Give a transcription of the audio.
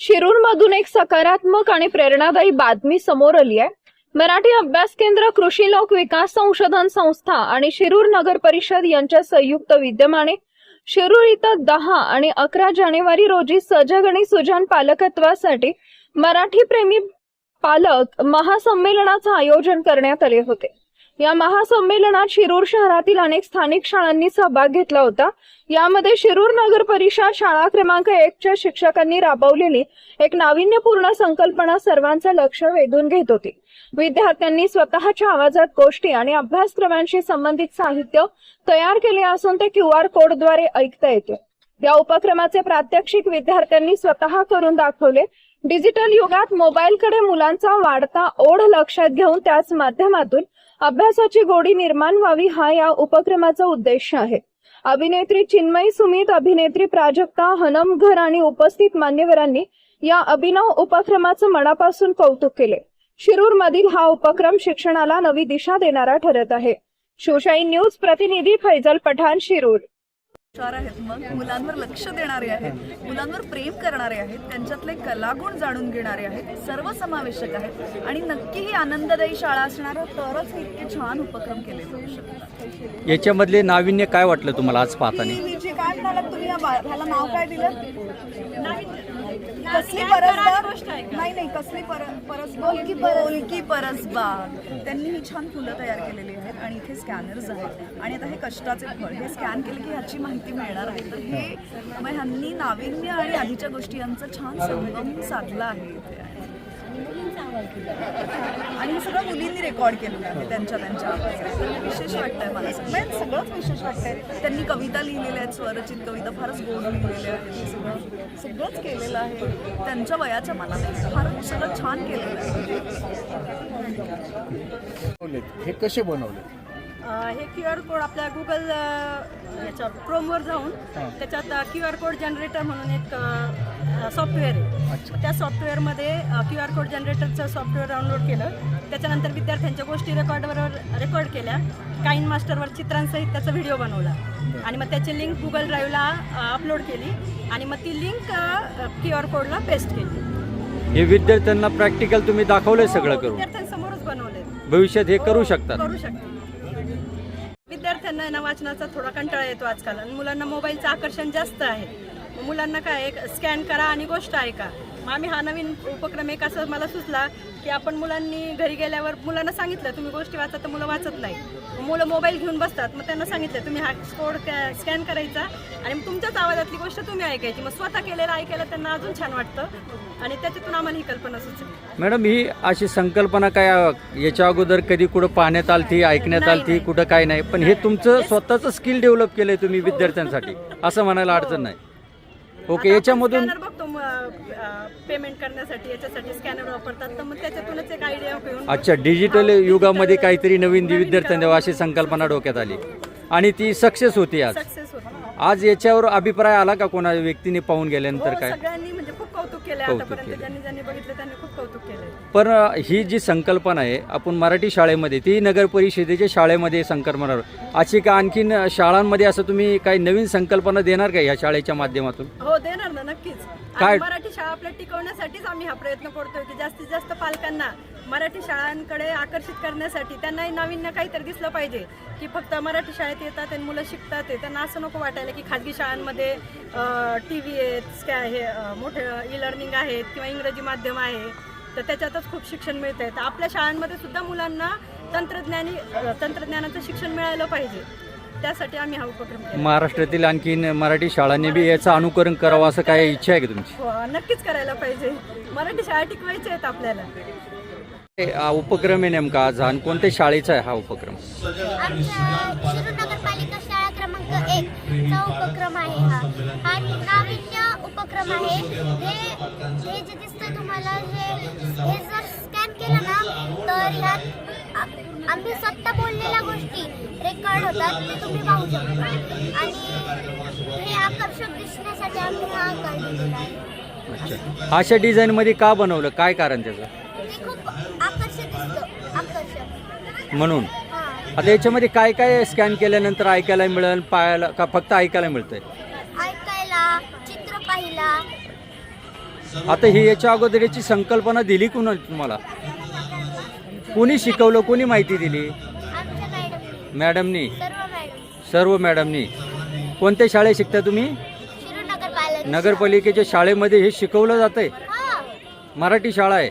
शिरूरमधून एक सकारात्मक आणि प्रेरणादायी बातमी समोर आली आहे. मराठी अभ्यास केंद्र कृषी लोक विकास संशोधन संस्था आणि शिरूर नगर परिषद यांच्या संयुक्त विद्यमाने शिरूर इथं दहा आणि अकरा जानेवारी रोजी सजग आणि सुजान पालकत्वासाठी मराठी प्रेमी पालक महासंमेलनाचं आयोजन करण्यात आले होते. या महासंमेलनात शिरूर शहरातील अनेक स्थानिक शाळांनी सहभाग घेतला होता. यामध्ये शिरूर नगर परिषद शाळा क्रमांक एकच्या शिक्षकांनी राबवलेली एक नाविन्यपूर्ण संकल्पना सर्वांचं लक्ष वेधून घेत होती. विद्यार्थ्यांनी स्वतःच्या आवाजात गोष्टी आणि अभ्यासक्रमांशी संबंधित साहित्य तयार केले असून ते क्यू आर कोडद्वारे ऐकता येते. या उपक्रमाचे प्रात्यक्षिक विद्यार्थ्यांनी स्वतः करून दाखवले. डिजिटल युगात मोबाईलकडे मुलांचा वाढता ओढ लक्षात घेऊन त्याच माध्यमातून अभ्यासाची गोडी निर्माण व्हावी हा या उपक्रमाचा उद्देश आहे. अभिनेत्री चिन्मयी सुमित अभिनेत्री प्राजक्ता हनमघर आणि उपस्थित मान्यवरांनी या अभिनव उपक्रमाचं मनापासून कौतुक केले. शिरूर मधील हा उपक्रम शिक्षणाला नवी दिशा देणारा ठरत आहे. शिवशाही न्यूज प्रतिनिधी फैजल पठाण शिरूर. हुशार आहेत मग मुलांवर लक्ष देणारे आहेत मुलांवर प्रेम करणारे आहेत त्यांच्यातले कलागुण जाणून घेणारे आहेत सर्वसमावेशक आहेत आणि नक्की ही आनंददायी शाळा असणार तरच हे इतके छान उपक्रम केले जाऊ शकतात. याच्यामधले नाविन्य काय वाटलं तुम्हाला आज पाहताना? जी काय म्हणालात तुम्ही ह्याला नाव काय दिलं? कसली परसबाग? नाही नाही कसली पर परसबाग? बोलकी परसबाग. त्यांनी ही छान फुलं तयार केलेली आहेत आणि इथे स्कॅनर्स आहेत. आणि आता हे कष्टाचे फळ हे स्कॅन केले की ह्याची माहिती मिळणार आहे. तर हे मग ह्यांनी नाविन्य आणि आधीच्या गोष्टी यांचा छान संगम साधला आहे इथे. आणि हे सगळं मुलींनी रेकॉर्ड केलेलं आहे त्यांच्या त्यांच्या आवाजात. विशेष वाटतंय मला सगळं म्हणजे सगळंच विशेष वाटतंय. त्यांनी कविता लिहिलेल्या आहेत स्वरचित कविता फारच गोड लिहिलेल्या आहेत. सगळं सगळंच केलेलं आहे. त्यांच्या वयाच्या मला फार सगळं छान केलेलं आहे. हे कसे बनवले? हे क्यू आर कोड आपल्या गुगल याच्यावर क्रोमवर जाऊन त्याच्यात क्यू आर कोड जनरेटर म्हणून एक सॉफ्टवेअर आहे. त्या सॉफ्टवेअरमध्ये क्यू आर कोड जनरेटरचं सॉफ्टवेअर डाउनलोड केलं. त्याच्यानंतर विद्यार्थ्यांच्या गोष्टी रेकॉर्डवर रेकॉर्ड केल्या. काइन मास्टरवर चित्रांसहित त्याचा व्हिडिओ बनवला. आणि मग त्याची लिंक गुगल ड्राईव्हला अपलोड केली. आणि मग ती लिंक क्यू आर कोडला पेस्ट केली. हे विद्यार्थ्यांना प्रॅक्टिकल तुम्ही दाखवलंय सगळं करून. विद्यार्थ्यांसमोरच बनवले भविष्यात हे करू शकतात. करू शकते विद्यार्थ्यांना ना वाचनाचा थोडा कंटाळा येतो आजकाल. आणि मुलांना मोबाईलचं आकर्षण जास्त आहे. मुलांना काय एक स्कॅन करा आणि गोष्ट ऐका. मग आम्ही हा नवीन उपक्रम एक असं मला सुचला की आपण मुलांनी घरी गेल्यावर मुलांना सांगितलं तुम्ही गोष्टी वाचा तर मुलं वाचत नाही. मुलं मोबाईल घेऊन बसतात मग त्यांना सांगितलं तुम्ही हा कोड स्कॅन करायचा आणि मग तुमच्याच आवाजातली गोष्ट तुम्ही ऐकायची. मग स्वतः केलेलं ऐकायला त्यांना अजून छान वाटतं आणि त्याच्यातून आम्हाला ही कल्पना सुचली. मॅडम ही अशी संकल्पना काय याच्या अगोदर कधी कुठं पाहण्यात आलती ऐकण्यात आलती. कुठं काय नाही? पण हे तुमचं स्वतःचं स्किल डेव्हलप केलंय तुम्ही विद्यार्थ्यांसाठी. असं म्हणायला अडचण नाही. ओके याच्यामधून स्कॅनर बघतो. पेमेंट करण्यासाठी याच्यासाठी स्कॅनर वापरतात. तर मग त्याच्यातूनच एक आयडिया घेऊन अच्छा डिजिटल युगामध्ये काहीतरी नवीन विद्यार्थ्यांना अशी संकल्पना डोक्यात आली. आणि ती सक्सेस होती आज. सक्सेस होतो. आज याच्यावर अभिप्राय आला का कोणा व्यक्तीने पाहून गेल्यानंतर हो, काय? सगळ्यांनी कौतुक आतापर्यंत. ज्यांनी ज्यांनी बघितलं त्यांनी खूप कौतुक केलंय. पण अ, ही जी संकल्पना आहे आपण मराठी शाळेमध्ये ती नगर परिषदेच्या शाळेमध्ये संकल्पना अशी का आणखीन शाळांमध्ये असं तुम्ही काही नवीन संकल्पना देणार का ह्या शाळेच्या माध्यमातून? हो देणार ना नक्कीच. काय? मराठी शाळा आपल्या टिकवण्यासाठीच आम्ही हा प्रयत्न करतोय की जास्तीत जास्त पालकांना मराठी शाळांकडे आकर्षित करण्यासाठी त्यांनाही नाविन्य काहीतरी दिसलं पाहिजे की फक्त मराठी शाळेत येतात आणि मुलं शिकतात त्यांना असं नको वाटायला की खाजगी शाळांमध्ये टी व्ही आहेत स्कॅ हे मोठे ई लर्निंग आहेत किंवा इंग्रजी माध्यम आहे. तर त्याच्यातच खूप शिक्षण मिळतं आहे तर आपल्या शाळांमध्ये सुद्धा मुलांना तंत्रज्ञानी तंत्रज्ञानाचं शिक्षण मिळालं पाहिजे. त्यासाठी आम्ही हा उपक्रम केला. महाराष्ट्रातील आणखीन मराठी शाळांनी बी याचं अनुकरण करावं असं काय इच्छा आहे का तुमची? हो नक्कीच करायला पाहिजे. मराठी शाळा टिकवायच्या आहेत आपल्याला. हे, हा उपक्रम आहे नेमका आज. आणि कोणत्या शाळेचा आहे हा उपक्रम? आमच्या शिरूर नगरपालिका शाळा क्रमांक एक चा उपक्रम आहे हा. हा उपक्रम आहे. हे हे जे दिसतंय तुम्हाला हे हे जर स्कॅन केलं ना तर ह्यात आम्ही स्वतः बोललेल्या गोष्टी रेकॉर्ड होतात ते तुम्ही पाहू शकता. आणि हे आकर्षक दिसण्यासाठी आम्ही हा आकार दिलेला आहे. अच्छा. अशा डिझाईनमध्ये का बनवलं? काय कारण त्याचं? ते खूप आकर्षक दिसतं. आकर्षक. म्हणून? आता याच्यामध्ये काय काय स्कॅन केल्यानंतर ऐकायला मिळेल? पाहायला का फक्त ऐकायला मिळतंय? पाहिला. आता ही याच्या अगोदर याची संकल्पना दिली कुणा तुम्हाला? कोणी शिकवलं कोणी माहिती दिली? आमच्या मॅडम मॅडमनी? सर्व मॅडम. सर्व मॅडमनी. कोणत्या शाळेत शिकता तुम्ही? नगरपालिकेच्या शाळेमध्ये हे शिकवलं जातंय? हा. मराठी शाळा आहे.